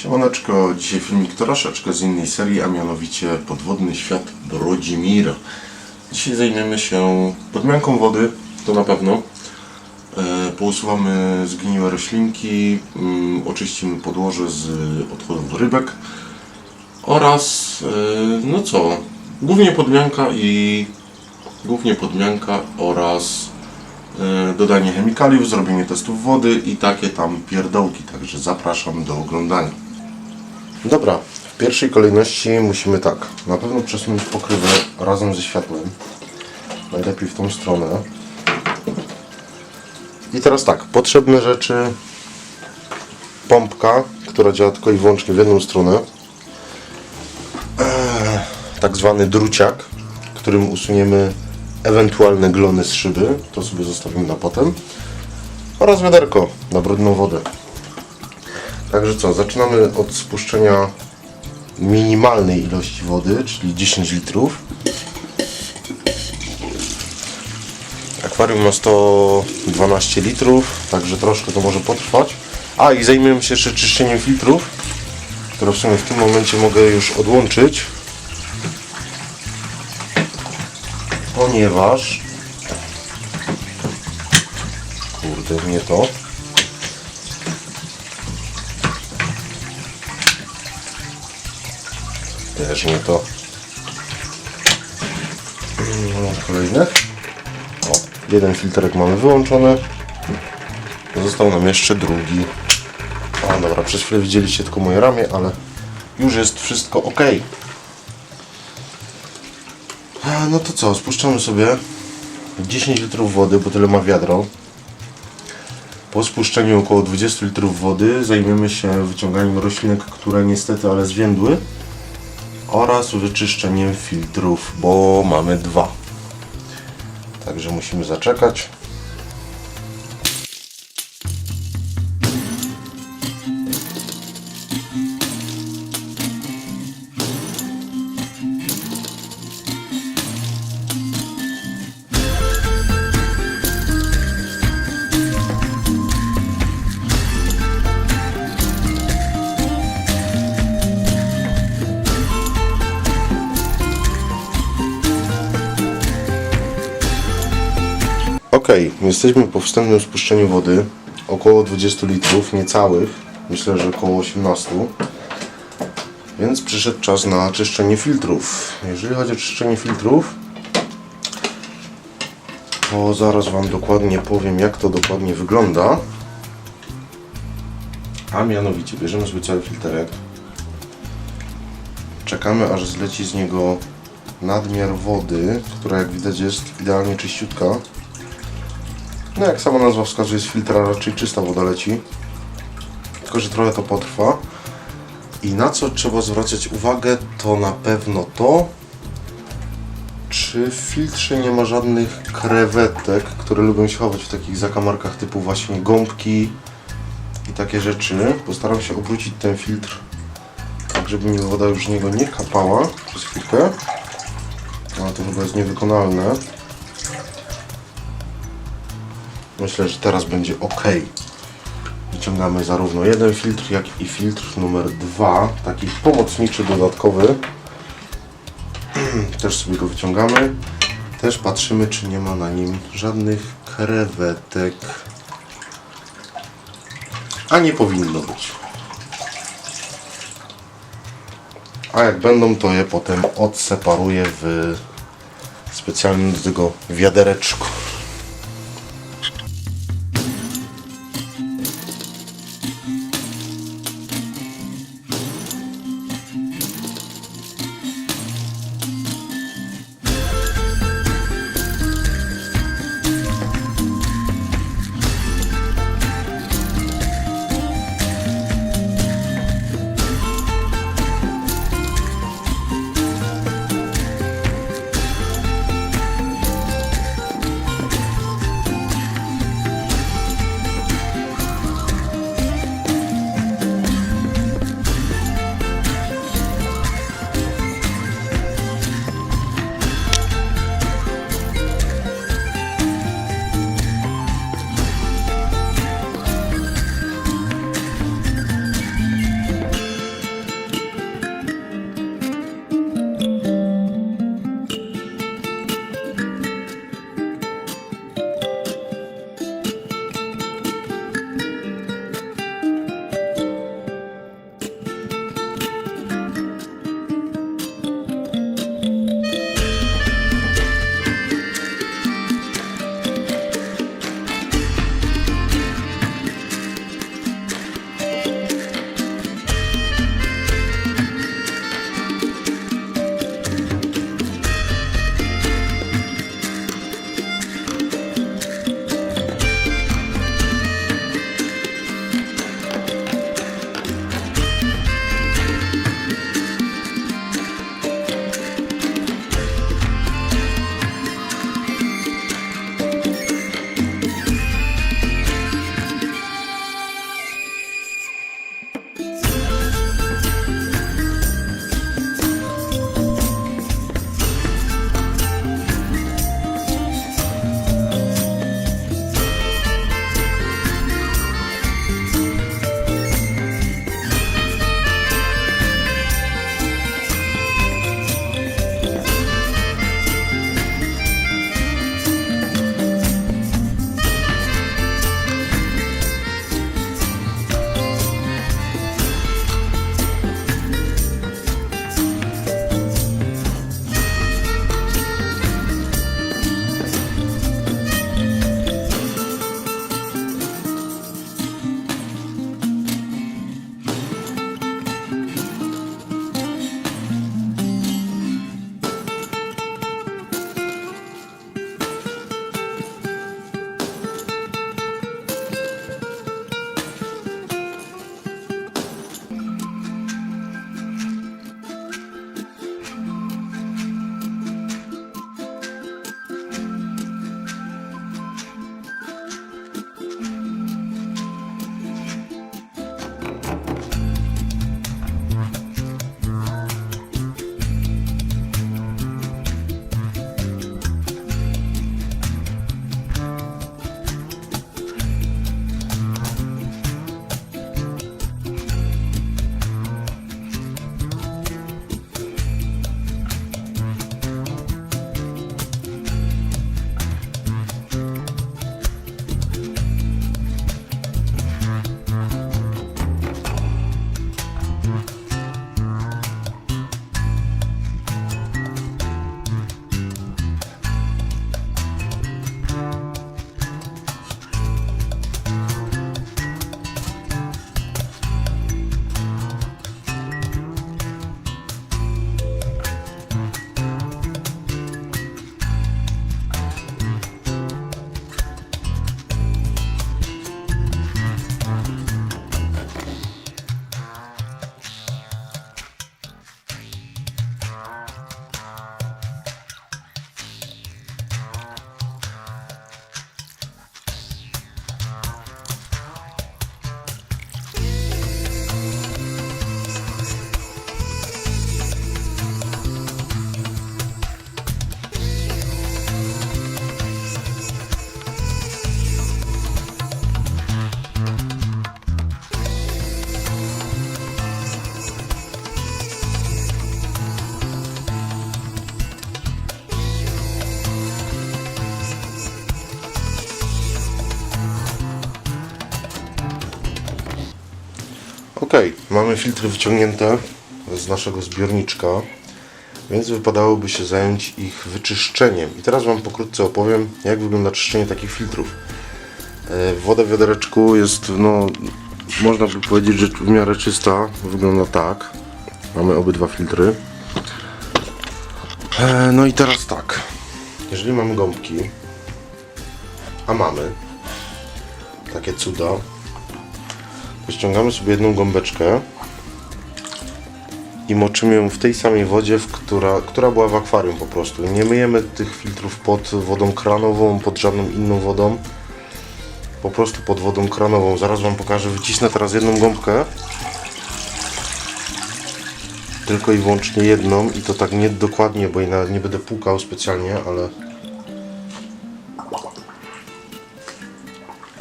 Siemaneczko, dzisiaj filmik troszeczkę z innej serii, a mianowicie Podwodny Świat Brodzimira. Dzisiaj zajmiemy się podmianką wody, to na pewno. E, Pousuwamy zgniłe roślinki, mm, oczyścimy podłoże z odchodów rybek oraz, e, no co, głównie podmianka i głównie podmianka oraz e, dodanie chemikaliów, zrobienie testów wody i takie tam pierdołki, także zapraszam do oglądania. Dobra, w pierwszej kolejności musimy tak, na pewno przesunąć pokrywę razem ze światłem. Najlepiej w tą stronę. I teraz tak, potrzebne rzeczy. Pompka, która działa tylko i wyłącznie w jedną stronę. Eee, tak zwany druciak, którym usuniemy ewentualne glony z szyby. To sobie zostawimy na potem. Oraz wiaderko na brudną wodę. Także co, zaczynamy od spuszczenia minimalnej ilości wody, czyli 10 litrów. Akwarium ma 112 litrów, także troszkę to może potrwać. A i zajmiemy się jeszcze czyszczeniem filtrów, które w sumie w tym momencie mogę już odłączyć. Ponieważ... Kurde, nie to. Też nie to. Mm, Kolejne. O, jeden filtrek mamy wyłączony. Został nam jeszcze drugi. O, dobra, przez chwilę widzieliście tylko moje ramię, ale już jest wszystko ok. No to co, spuszczamy sobie 10 litrów wody, bo tyle ma wiadro. Po spuszczeniu około 20 litrów wody zajmiemy się wyciąganiem roślinek, które niestety ale zwiędły oraz wyczyszczeniem filtrów, bo mamy dwa. Także musimy zaczekać. Ok, jesteśmy po wstępnym spuszczeniu wody. Około 20 litrów, niecałych. Myślę, że około 18. Więc przyszedł czas na czyszczenie filtrów. Jeżeli chodzi o czyszczenie filtrów, to zaraz Wam dokładnie powiem, jak to dokładnie wygląda. A mianowicie, bierzemy sobie cały filterek. Czekamy, aż zleci z niego nadmiar wody, która jak widać jest idealnie czyściutka. No jak sama nazwa wskazuje, z filtra raczej czysta woda leci. Tylko, że trochę to potrwa. I na co trzeba zwracać uwagę, to na pewno to, czy w filtrze nie ma żadnych krewetek, które lubią się chować w takich zakamarkach typu właśnie gąbki i takie rzeczy. Postaram się obrócić ten filtr, tak żeby mi woda już z niego nie kapała przez chwilkę. Ale to chyba jest niewykonalne. Myślę, że teraz będzie ok. Wyciągamy zarówno jeden filtr, jak i filtr numer dwa, taki pomocniczy, dodatkowy. Też sobie go wyciągamy. Też patrzymy, czy nie ma na nim żadnych krewetek. A nie powinno być. A jak będą, to je potem odseparuję w specjalnym do tego wiadereczku. Mamy filtry wyciągnięte z naszego zbiorniczka, więc wypadałoby się zająć ich wyczyszczeniem. I teraz Wam pokrótce opowiem, jak wygląda czyszczenie takich filtrów. E, Woda w wiadereczku jest, no, można by powiedzieć, że w miarę czysta. Wygląda tak. Mamy obydwa filtry. E, No i teraz tak. Jeżeli mamy gąbki, a mamy takie cuda, Ściągamy sobie jedną gąbeczkę i moczymy ją w tej samej wodzie, w która, która była w akwarium po prostu. Nie myjemy tych filtrów pod wodą kranową, pod żadną inną wodą. Po prostu pod wodą kranową. Zaraz Wam pokażę. Wycisnę teraz jedną gąbkę. Tylko i wyłącznie jedną i to tak nie dokładnie, bo nawet nie będę pukał specjalnie, ale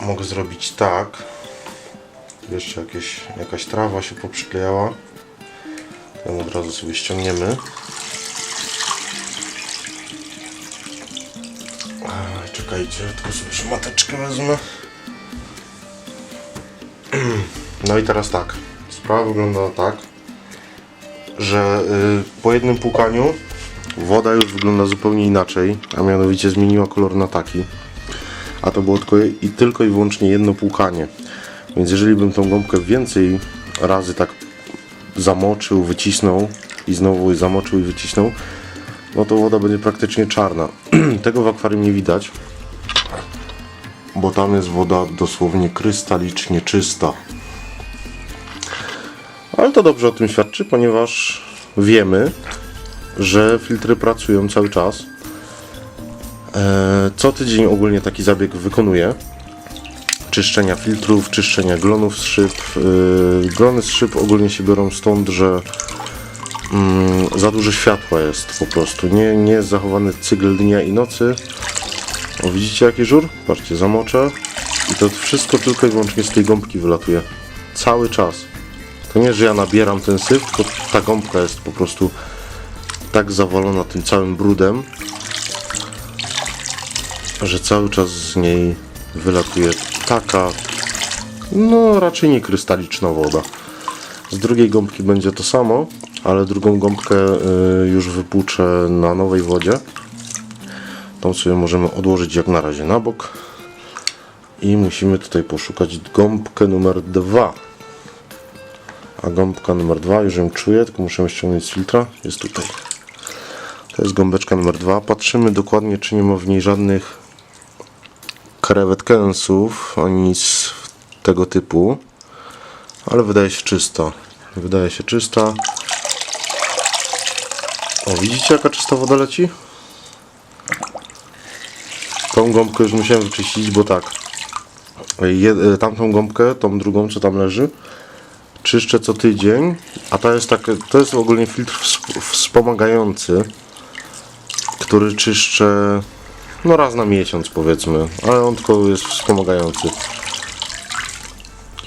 mogę zrobić tak. Jeszcze jakieś, jakaś trawa się poprzyklejała. Ją od razu sobie ściągniemy. Czekajcie, tylko sobie szmateczkę wezmę. No i teraz tak. Sprawa wygląda tak, że y, po jednym płukaniu woda już wygląda zupełnie inaczej, a mianowicie zmieniła kolor na taki. A to było tylko i, tylko i wyłącznie jedno płukanie. Więc jeżeli bym tą gąbkę więcej razy tak zamoczył, wycisnął i znowu zamoczył i wycisnął, no to woda będzie praktycznie czarna. Tego w akwarium nie widać, bo tam jest woda dosłownie krystalicznie czysta. Ale to dobrze o tym świadczy, ponieważ wiemy, że filtry pracują cały czas. Eee, Co tydzień ogólnie taki zabieg wykonuję czyszczenia filtrów, czyszczenia glonów z szyb. Yy, glony z szyb ogólnie się biorą stąd, że mm, za dużo światła jest po prostu. Nie, nie jest zachowany cykl dnia i nocy. O, widzicie jaki żur? Patrzcie, zamoczę i to wszystko tylko i wyłącznie z tej gąbki wylatuje. Cały czas. To nie, że ja nabieram ten syf, tylko ta gąbka jest po prostu tak zawalona tym całym brudem, że cały czas z niej wylatuje taka, no raczej nie krystaliczna woda. Z drugiej gąbki będzie to samo, ale drugą gąbkę y, już wypłuczę na nowej wodzie. Tą sobie możemy odłożyć jak na razie na bok. I musimy tutaj poszukać gąbkę numer 2. A gąbka numer 2, już ją czuję, tylko muszę ściągnąć z filtra. Jest tutaj. To jest gąbeczka numer 2. Patrzymy dokładnie, czy nie ma w niej żadnych krewetkensów, ani nic tego typu. Ale wydaje się czysta. Wydaje się czysta. O, widzicie jaka czysta woda leci? Tą gąbkę już musiałem wyczyścić, bo tak. Je, tamtą gąbkę, tą drugą co tam leży, czyszczę co tydzień, a ta jest tak, to jest ogólnie filtr wsp- wspomagający, który czyszczę no raz na miesiąc powiedzmy, ale on tylko jest wspomagający.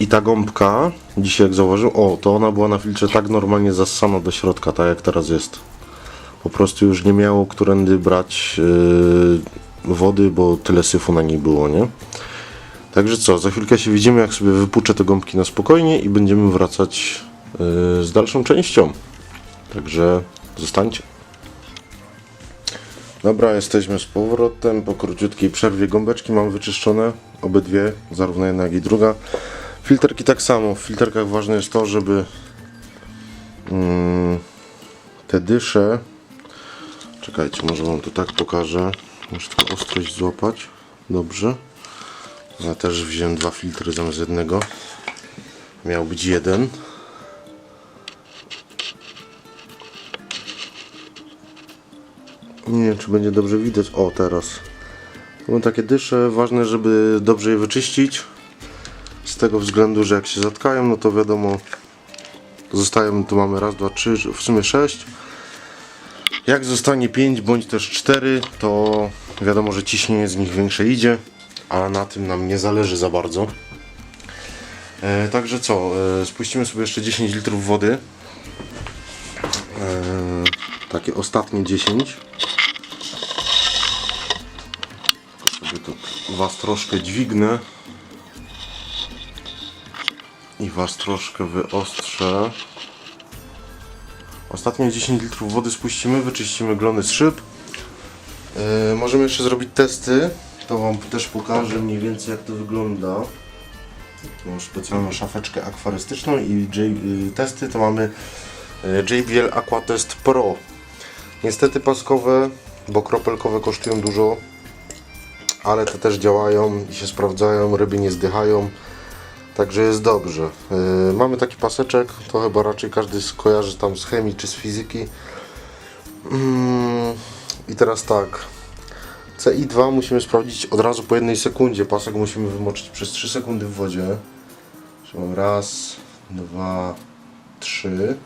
I ta gąbka, dzisiaj jak zauważył, o, to ona była na filtrze tak normalnie zassana do środka, tak jak teraz jest. Po prostu już nie miało którędy brać yy, wody, bo tyle syfu na niej było, nie? Także co, za chwilkę się widzimy, jak sobie wypuczę te gąbki na spokojnie i będziemy wracać yy, z dalszą częścią. Także zostańcie. Dobra, jesteśmy z powrotem. Po króciutkiej przerwie gąbeczki mam wyczyszczone. Obydwie, zarówno jedna jak i druga. Filterki tak samo. W filterkach ważne jest to, żeby mm, te dysze. Czekajcie, może wam to tak pokażę. Muszę tylko ostrość złapać. Dobrze. Ja też wziąłem dwa filtry zamiast jednego. Miał być jeden. Nie wiem, czy będzie dobrze widać. O, teraz. Będą takie dysze. Ważne, żeby dobrze je wyczyścić. Z tego względu, że jak się zatkają, no to wiadomo, zostają, tu mamy raz, dwa, trzy, w sumie sześć. Jak zostanie 5 bądź też 4, to wiadomo, że ciśnienie z nich większe idzie, ale na tym nam nie zależy za bardzo. E, także co, e, spuścimy sobie jeszcze 10 litrów wody. Takie ostatnie 10. Sobie to Was troszkę dźwignę i Was troszkę wyostrzę. Ostatnie 10 litrów wody spuścimy, wyczyścimy glony z szyb. Yy, możemy jeszcze zrobić testy. To Wam też pokażę mniej więcej jak to wygląda. Tu Mam specjalną szafeczkę akwarystyczną i J, yy, testy to mamy yy, JBL Aquatest Pro. Niestety paskowe, bo kropelkowe kosztują dużo, ale te też działają i się sprawdzają, ryby nie zdychają. Także jest dobrze. Yy, mamy taki paseczek, to chyba raczej każdy skojarzy tam z chemii czy z fizyki. Mm, I teraz tak. CI2 musimy sprawdzić od razu po jednej sekundzie. Pasek musimy wymoczyć przez 3 sekundy w wodzie. Raz, dwa, trzy.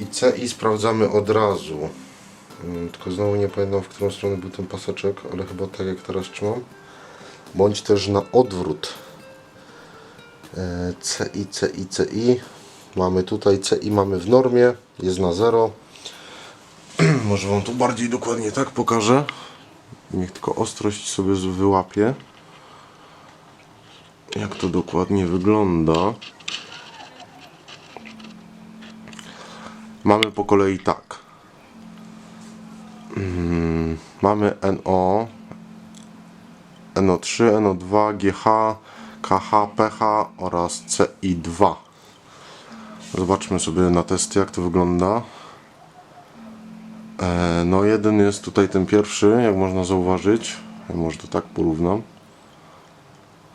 I CI sprawdzamy od razu. Mm, Tylko znowu nie pamiętam w którą stronę był ten paseczek, ale chyba tak jak teraz trzymam bądź też na odwrót. E, CI, CI, CI. Mamy tutaj CI mamy w normie, jest na 0. Może Wam tu bardziej dokładnie tak pokażę. Niech tylko ostrość sobie wyłapie. Jak to dokładnie wygląda. Mamy po kolei tak. Mm, mamy NO, NO3, NO2, GH, KH, PH oraz CI2. Zobaczmy sobie na testy jak to wygląda. E, No jeden jest tutaj ten pierwszy, jak można zauważyć. Ja może to tak porównam.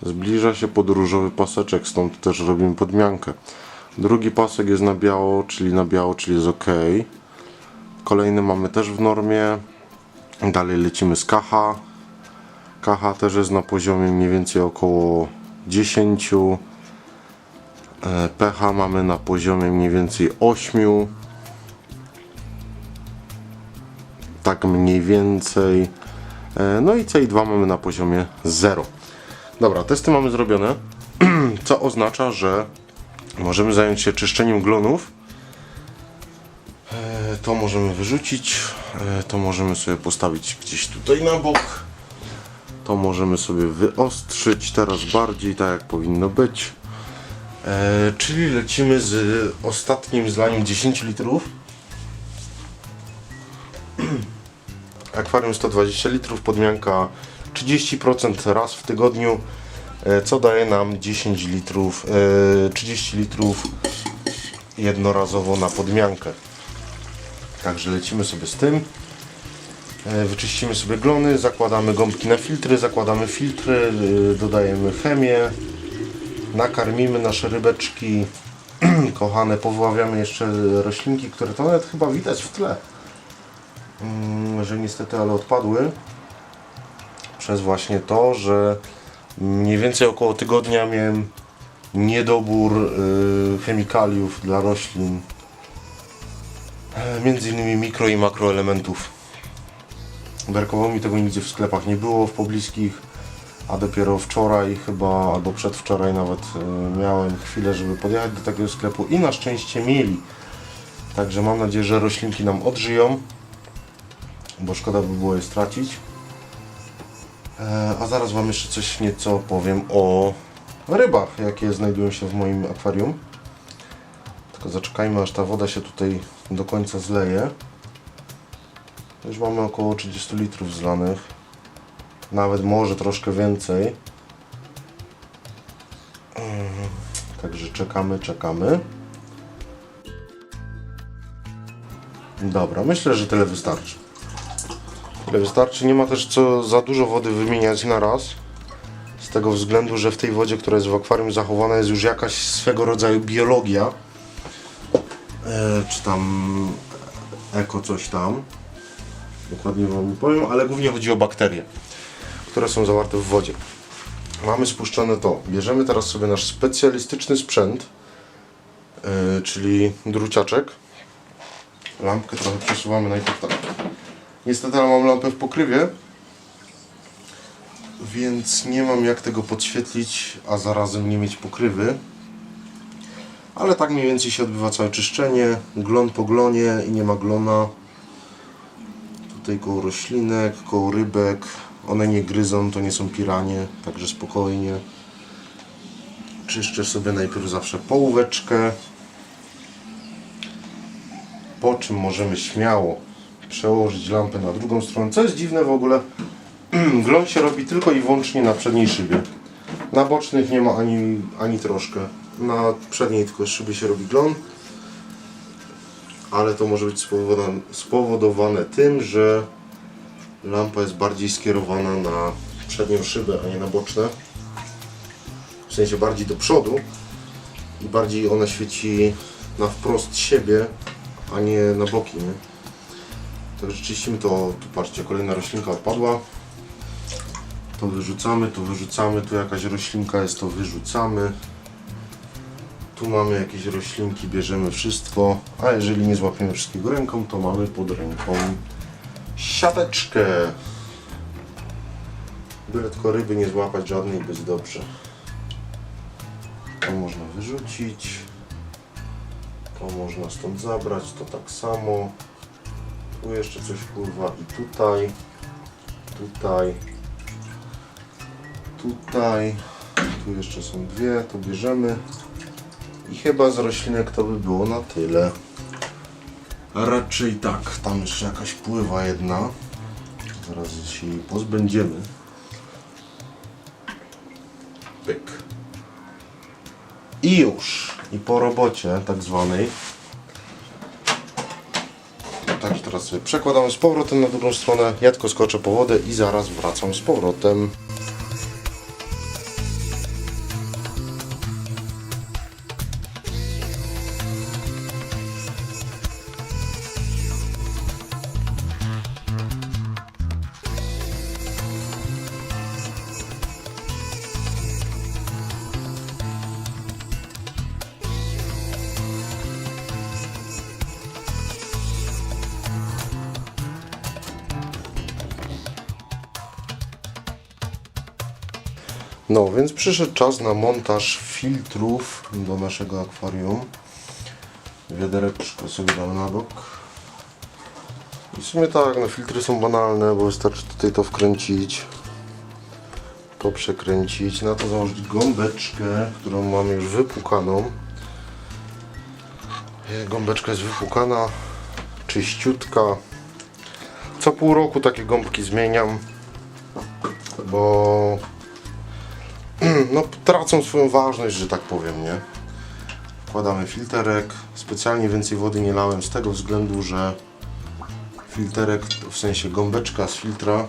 Zbliża się podróżowy paseczek, stąd też robimy podmiankę. Drugi pasek jest na biało, czyli na biało, czyli jest ok. Kolejny mamy też w normie. Dalej lecimy z KH. KH też jest na poziomie mniej więcej około 10. E, pH mamy na poziomie mniej więcej 8. Tak mniej więcej. E, No i CI2 mamy na poziomie 0. Dobra, testy mamy zrobione. Co oznacza, że możemy zająć się czyszczeniem glonów. E, To możemy wyrzucić. E, To możemy sobie postawić gdzieś tutaj na bok. To możemy sobie wyostrzyć teraz bardziej, tak jak powinno być. E, czyli lecimy z ostatnim zlaniem 10 litrów. Akwarium 120 litrów, podmianka 30% raz w tygodniu, co daje nam 10 litrów, e, 30 litrów jednorazowo na podmiankę. Także lecimy sobie z tym. E, Wyczyścimy sobie glony, zakładamy gąbki na filtry, zakładamy filtry, dodajemy chemię, nakarmimy nasze rybeczki. Kochane, powławiamy jeszcze roślinki, które to nawet chyba widać w tle. Mm, Że niestety, ale odpadły. Przez właśnie to, że mniej więcej około tygodnia miałem niedobór y, chemikaliów dla roślin. E, Między innymi mikro i makroelementów. Brakowało mi tego nigdzie w sklepach nie było, w pobliskich, a dopiero wczoraj chyba, albo przedwczoraj nawet e, miałem chwilę, żeby podjechać do takiego sklepu i na szczęście mieli. Także mam nadzieję, że roślinki nam odżyją, bo szkoda by było je stracić. E, A zaraz Wam jeszcze coś nieco powiem o rybach, jakie znajdują się w moim akwarium. Tylko zaczekajmy aż ta woda się tutaj do końca zleje. Już mamy około 30 litrów zlanych. Nawet może troszkę więcej. Mm, Także czekamy, czekamy. Dobra, myślę, że tyle wystarczy. Wystarczy. Nie ma też co za dużo wody wymieniać na raz. Z tego względu, że w tej wodzie, która jest w akwarium zachowana jest już jakaś swego rodzaju biologia. E, czy tam eko coś tam. Dokładnie wam nie powiem, ale głównie chodzi o bakterie, które są zawarte w wodzie. Mamy spuszczone to. Bierzemy teraz sobie nasz specjalistyczny sprzęt, e, czyli druciaczek. Lampkę trochę przesuwamy najpierw tak. Niestety ale mam lampę w pokrywie, więc nie mam jak tego podświetlić, a zarazem nie mieć pokrywy. Ale tak mniej więcej się odbywa całe czyszczenie, glon po glonie i nie ma glona. Tutaj koło roślinek, koło rybek. One nie gryzą, to nie są piranie, także spokojnie. Czyszczę sobie najpierw zawsze połóweczkę. Po czym możemy śmiało przełożyć lampę na drugą stronę. Co jest dziwne w ogóle, glon się robi tylko i wyłącznie na przedniej szybie. Na bocznych nie ma ani, ani troszkę. Na przedniej tylko szybie się robi glon. Ale to może być spowodowane, spowodowane tym, że lampa jest bardziej skierowana na przednią szybę, a nie na boczne. W sensie bardziej do przodu i bardziej ona świeci na wprost siebie, a nie na boki, nie? Także to, tu patrzcie, kolejna roślinka odpadła. To wyrzucamy, to wyrzucamy, tu jakaś roślinka jest, to wyrzucamy. Tu mamy jakieś roślinki, bierzemy wszystko, a jeżeli nie złapiemy wszystkiego ręką, to mamy pod ręką siateczkę. Byle tylko ryby nie złapać żadnej, bez dobrze. To można wyrzucić. To można stąd zabrać, to tak samo. Tu jeszcze coś pływa i tutaj. Tutaj. Tutaj. Tu jeszcze są dwie, to bierzemy. I chyba z roślinek to by było na tyle. Raczej tak, tam jeszcze jakaś pływa jedna. Zaraz się jej pozbędziemy. Pyk. I już. I po robocie tak zwanej. Także teraz sobie przekładamy z powrotem na drugą stronę. Ja tylko skoczę po wodę i zaraz wracam z powrotem. No, więc przyszedł czas na montaż filtrów do naszego akwarium. Wiadereczko sobie dam na bok. I w sumie tak, no filtry są banalne, bo wystarczy tutaj to wkręcić, to przekręcić, na to założyć gąbeczkę, którą mamy już wypukaną. E, Gąbeczka jest wypukana, czyściutka. Co pół roku takie gąbki zmieniam, bo no, tracą swoją ważność, że tak powiem, nie? Wkładamy filterek. Specjalnie więcej wody nie lałem z tego względu, że filterek, w sensie gąbeczka z filtra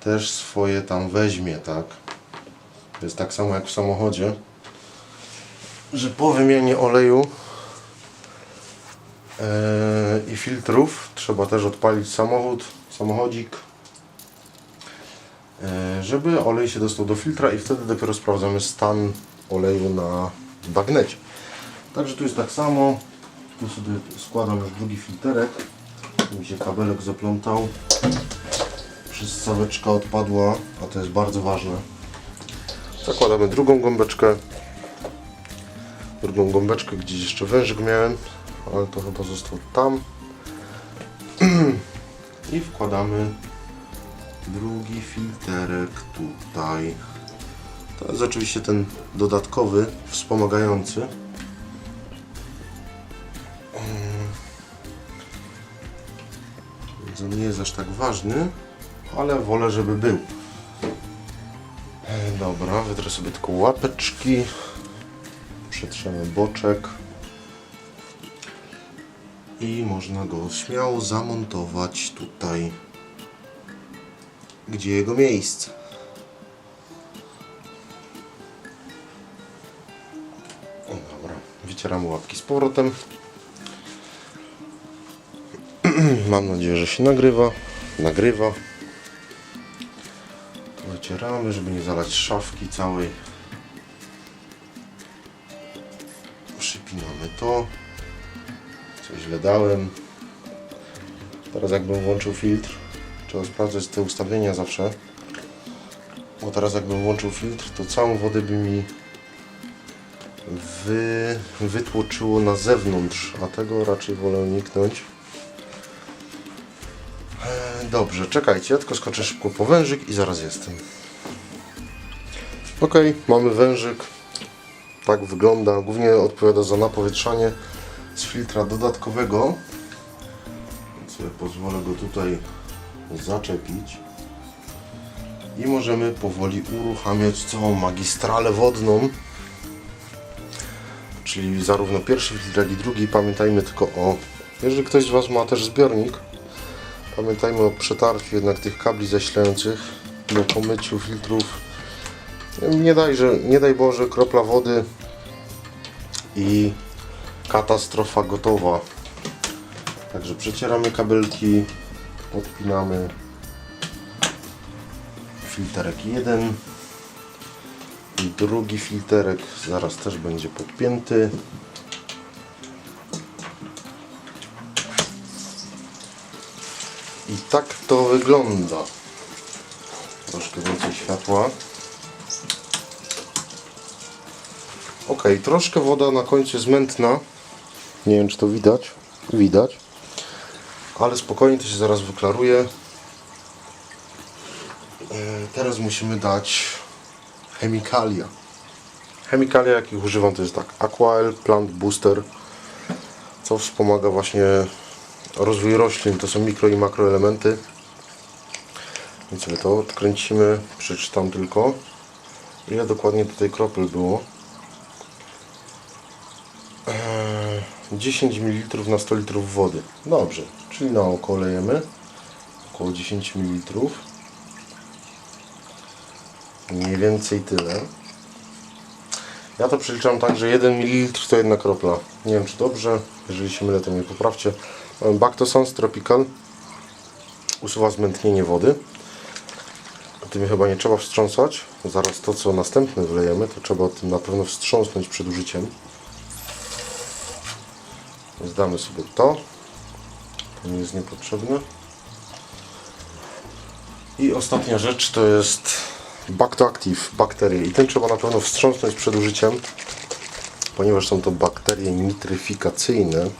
też swoje tam weźmie, tak? To jest tak samo jak w samochodzie, że po wymianie oleju yy, i filtrów trzeba też odpalić samochód, samochodzik żeby olej się dostał do filtra i wtedy dopiero sprawdzamy stan oleju na bagnecie. Także tu jest tak samo. Tu sobie składam już drugi filterek. Tu mi się kabelek zaplątał. Przystaweczka odpadła, a to jest bardzo ważne. Zakładamy drugą gąbeczkę. Drugą gąbeczkę, gdzieś jeszcze wężyk miałem, ale to chyba został tam. I wkładamy Drugi filterek tutaj. To jest oczywiście ten dodatkowy, wspomagający. Więc on nie jest aż tak ważny, ale wolę, żeby był. Dobra, wytrę sobie tylko łapeczki. Przetrzemy boczek. I można go śmiało zamontować tutaj gdzie jego miejsce. O, dobra, wycieramy łapki z powrotem. Mam nadzieję, że się nagrywa. Nagrywa. Wycieramy, żeby nie zalać szafki całej. Przypinamy to. Co źle dałem. Teraz jakbym włączył filtr, trzeba sprawdzać te ustawienia zawsze. Bo teraz jakbym włączył filtr, to całą wodę by mi wy, wytłoczyło na zewnątrz, a tego raczej wolę uniknąć. E, Dobrze, czekajcie, ja tylko skoczę szybko po wężyk i zaraz jestem. Ok, mamy wężyk. Tak wygląda. Głównie odpowiada za napowietrzanie z filtra dodatkowego. Więc pozwolę go tutaj zaczepić. I możemy powoli uruchamiać całą magistralę wodną. Czyli zarówno pierwszy filtr, jak i drugi. Pamiętajmy tylko o... Jeżeli ktoś z Was ma też zbiornik, pamiętajmy o przetarciu jednak tych kabli zasilających, bo po myciu filtrów nie daj, że, nie daj Boże kropla wody i katastrofa gotowa. Także przecieramy kabelki, podpinamy filterek jeden i drugi filterek zaraz też będzie podpięty. I tak to wygląda. Troszkę więcej światła. Ok, troszkę woda na końcu jest mętna. Nie wiem, czy to widać. Widać. Ale spokojnie to się zaraz wyklaruje. E, Teraz musimy dać chemikalia. Chemikalia, jakich używam, to jest tak Aquael Plant Booster, co wspomaga właśnie rozwój roślin. To są mikro i makroelementy. Więc sobie to odkręcimy, przeczytam tylko. Ile dokładnie tutaj kropel było? Eee, 10 ml na 100 litrów wody. Dobrze, czyli na oko lejemy około 10 ml. Mniej więcej tyle. Ja to przeliczam tak, że 1 ml to jedna kropla. Nie wiem czy dobrze, jeżeli się mylę to mnie poprawcie. Bactosans Tropical. Usuwa zmętnienie wody. Tym chyba nie trzeba wstrząsać. Zaraz to co następne wlejemy, to trzeba tym na pewno wstrząsnąć przed użyciem. Zdamy sobie to. To nie jest niepotrzebne. I ostatnia rzecz to jest Bactoactive bakterie. I ten trzeba na pewno wstrząsnąć przed użyciem, ponieważ są to bakterie nitryfikacyjne,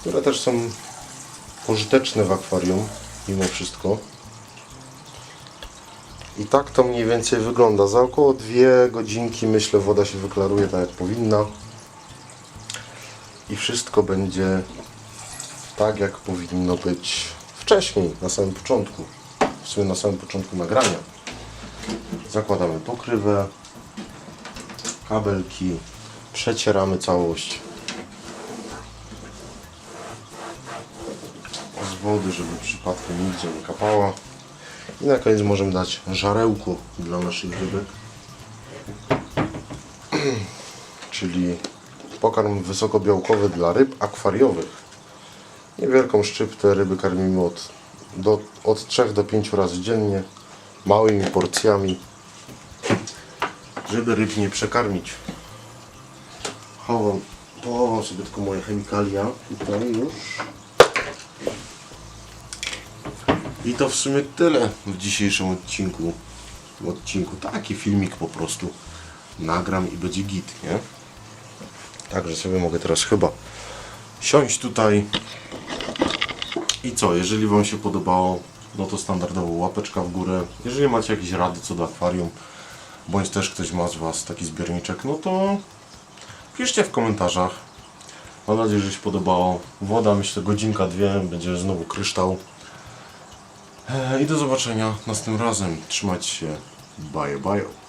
które też są pożyteczne w akwarium, mimo wszystko. I tak to mniej więcej wygląda. Za około dwie godzinki myślę woda się wyklaruje tak jak powinna. I wszystko będzie tak jak powinno być wcześniej, na samym początku. W sumie na samym początku nagrania. Zakładamy pokrywę, kabelki, przecieramy całość z wody, żeby przypadkiem nigdzie nie kapała. I na koniec możemy dać żarełko dla naszych rybek. Czyli pokarm wysokobiałkowy dla ryb akwariowych. Niewielką szczyptę ryby karmimy od, do, od 3 do 5 razy dziennie, małymi porcjami, żeby ryb nie przekarmić. Chowam, pochowam sobie tylko moje chemikalia tutaj już. I to w sumie tyle w dzisiejszym odcinku. W odcinku taki filmik po prostu nagram i będzie git, nie? Także sobie mogę teraz chyba siąść tutaj. I co, jeżeli Wam się podobało, no to standardowo łapeczka w górę. Jeżeli macie jakieś rady co do akwarium, bądź też ktoś ma z Was taki zbiorniczek, no to piszcie w komentarzach. Mam nadzieję, że się podobało. Woda, myślę, godzinka, dwie, będzie znowu kryształ. E, I do zobaczenia następnym razem. Trzymajcie się. Bye, bye.